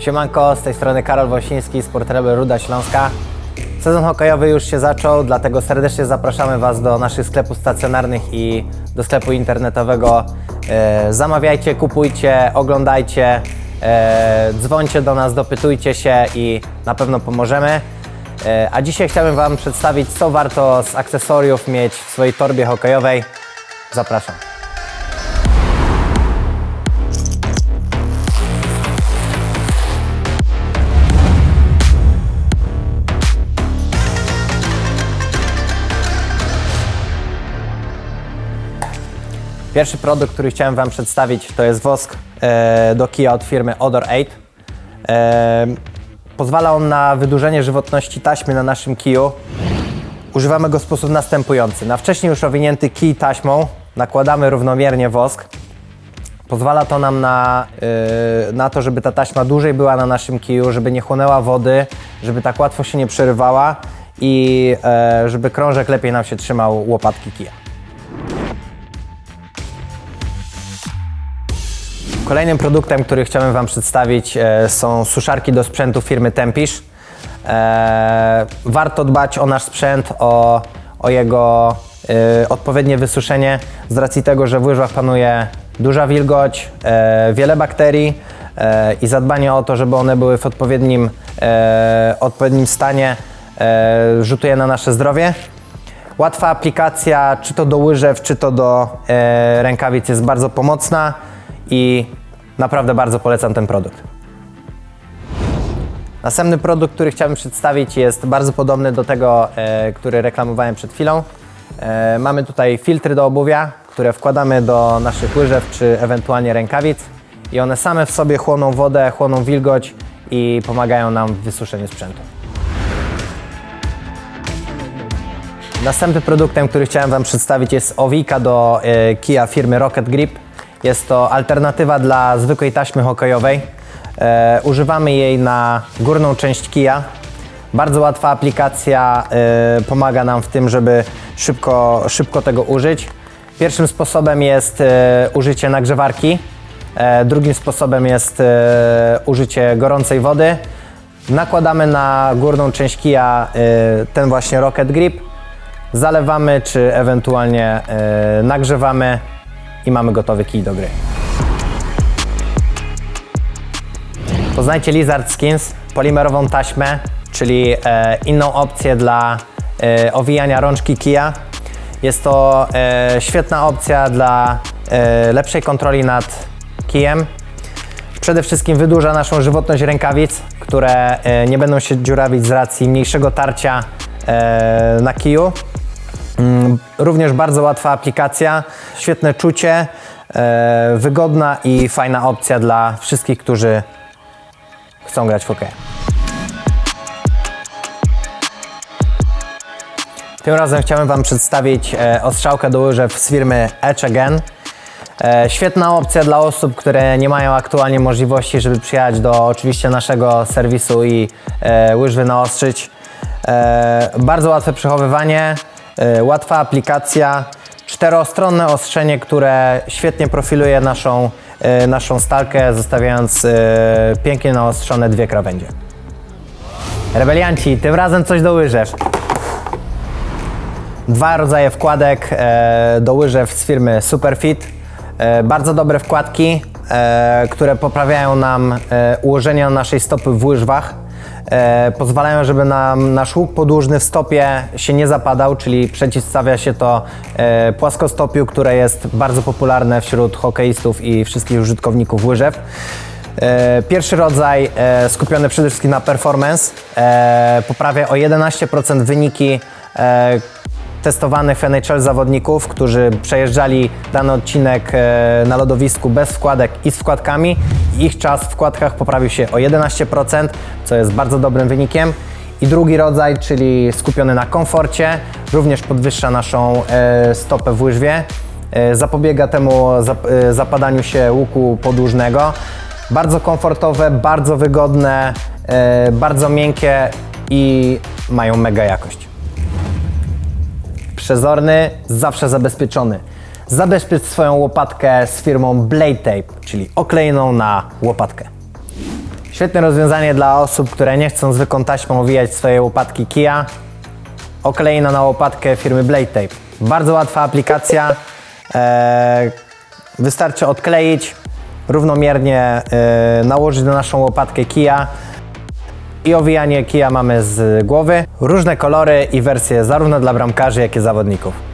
Siemanko, z tej strony Karol Wosiński, Sportrebel Ruda Śląska. Sezon hokejowy już się zaczął, dlatego serdecznie zapraszamy Was do naszych sklepów stacjonarnych i do sklepu internetowego. E, zamawiajcie, kupujcie, oglądajcie, e, dzwońcie do nas, dopytujcie się i na pewno pomożemy. E, a dzisiaj chciałbym Wam przedstawić, co warto z akcesoriów mieć w swojej torbie hokejowej. Zapraszam. Pierwszy produkt, który chciałem Wam przedstawić, to jest wosk e, do kija od firmy Odor 8. E, pozwala on na wydłużenie żywotności taśmy na naszym kiju. Używamy go w sposób następujący. Na wcześniej już owinięty kij taśmą nakładamy równomiernie wosk. Pozwala to nam na, yy, na to, żeby ta taśma dłużej była na naszym kiju, żeby nie chłonęła wody, żeby tak łatwo się nie przerywała i e, żeby krążek lepiej nam się trzymał łopatki kija. Kolejnym produktem, który chciałem Wam przedstawić e, są suszarki do sprzętu firmy Tempish. E, warto dbać o nasz sprzęt, o, o jego e, odpowiednie wysuszenie z racji tego, że w łyżwach panuje duża wilgoć, e, wiele bakterii e, i zadbanie o to, żeby one były w odpowiednim, e, odpowiednim stanie e, rzutuje na nasze zdrowie. Łatwa aplikacja, czy to do łyżew, czy to do e, rękawic jest bardzo pomocna i naprawdę bardzo polecam ten produkt. Następny produkt, który chciałbym przedstawić jest bardzo podobny do tego, e, który reklamowałem przed chwilą. E, mamy tutaj filtry do obuwia, które wkładamy do naszych łyżew czy ewentualnie rękawic i one same w sobie chłoną wodę, chłoną wilgoć i pomagają nam w wysuszeniu sprzętu. Następnym produktem, który chciałem Wam przedstawić jest owika do e, kija firmy Rocket Grip. Jest to alternatywa dla zwykłej taśmy hokejowej. E, używamy jej na górną część kija. Bardzo łatwa aplikacja, e, pomaga nam w tym, żeby szybko, szybko tego użyć. Pierwszym sposobem jest e, użycie nagrzewarki. E, drugim sposobem jest e, użycie gorącej wody. Nakładamy na górną część kija e, ten właśnie Rocket Grip zalewamy, czy ewentualnie e, nagrzewamy i mamy gotowy kij do gry. Poznajcie Lizard Skins, polimerową taśmę, czyli e, inną opcję dla e, owijania rączki kija. Jest to e, świetna opcja dla e, lepszej kontroli nad kijem. Przede wszystkim wydłuża naszą żywotność rękawic, które e, nie będą się dziurawić z racji mniejszego tarcia e, na kiju. Również bardzo łatwa aplikacja, świetne czucie, e, wygodna i fajna opcja dla wszystkich, którzy chcą grać w hokeja. Tym razem chciałem Wam przedstawić e, ostrzałkę do łyżew z firmy Edge Again. E, Świetna opcja dla osób, które nie mają aktualnie możliwości, żeby przyjechać do oczywiście naszego serwisu i łyżwy naostrzyć. Bardzo łatwe przechowywanie, łatwa aplikacja, czterostronne ostrzenie, które świetnie profiluje naszą, e, naszą stalkę, zostawiając e, pięknie naostrzone dwie krawędzie. Rebelianci, tym razem coś do łyżew. Dwa rodzaje wkładek e, do łyżew z firmy Superfit. E, bardzo dobre wkładki, e, które poprawiają nam e, ułożenie naszej stopy w łyżwach. E, pozwalają, żeby nam nasz łuk podłużny w stopie się nie zapadał, czyli przeciwstawia się to e, płaskostopiu, które jest bardzo popularne wśród hokeistów i wszystkich użytkowników łyżew. E, Pierwszy rodzaj e, skupiony przede wszystkim na performance e, poprawia o 11% wyniki e, testowanych NHL zawodników, którzy przejeżdżali dany odcinek e, na lodowisku bez wkładek i z wkładkami. Ich czas w wkładkach poprawił się o 11%, co jest bardzo dobrym wynikiem. I drugi rodzaj, czyli skupiony na komforcie, również podwyższa naszą e, stopę w łyżwie. E, Zapobiega temu zap- zapadaniu się łuku podłużnego. Bardzo komfortowe, bardzo wygodne, bardzo miękkie i mają mega jakość. Przezorny, zawsze zabezpieczony. Zabezpiecz swoją łopatkę z firmą Blade Tape, czyli oklejoną na łopatkę. Świetne rozwiązanie dla osób, które nie chcą zwykłą taśmą owijać swoje łopatki Kia. Okleina na łopatkę firmy Blade Tape. Bardzo łatwa aplikacja. E, wystarczy odkleić, równomiernie e, nałożyć na naszą łopatkę Kia i owijanie kija mamy z głowy. Różne kolory i wersje zarówno dla bramkarzy, jak i zawodników.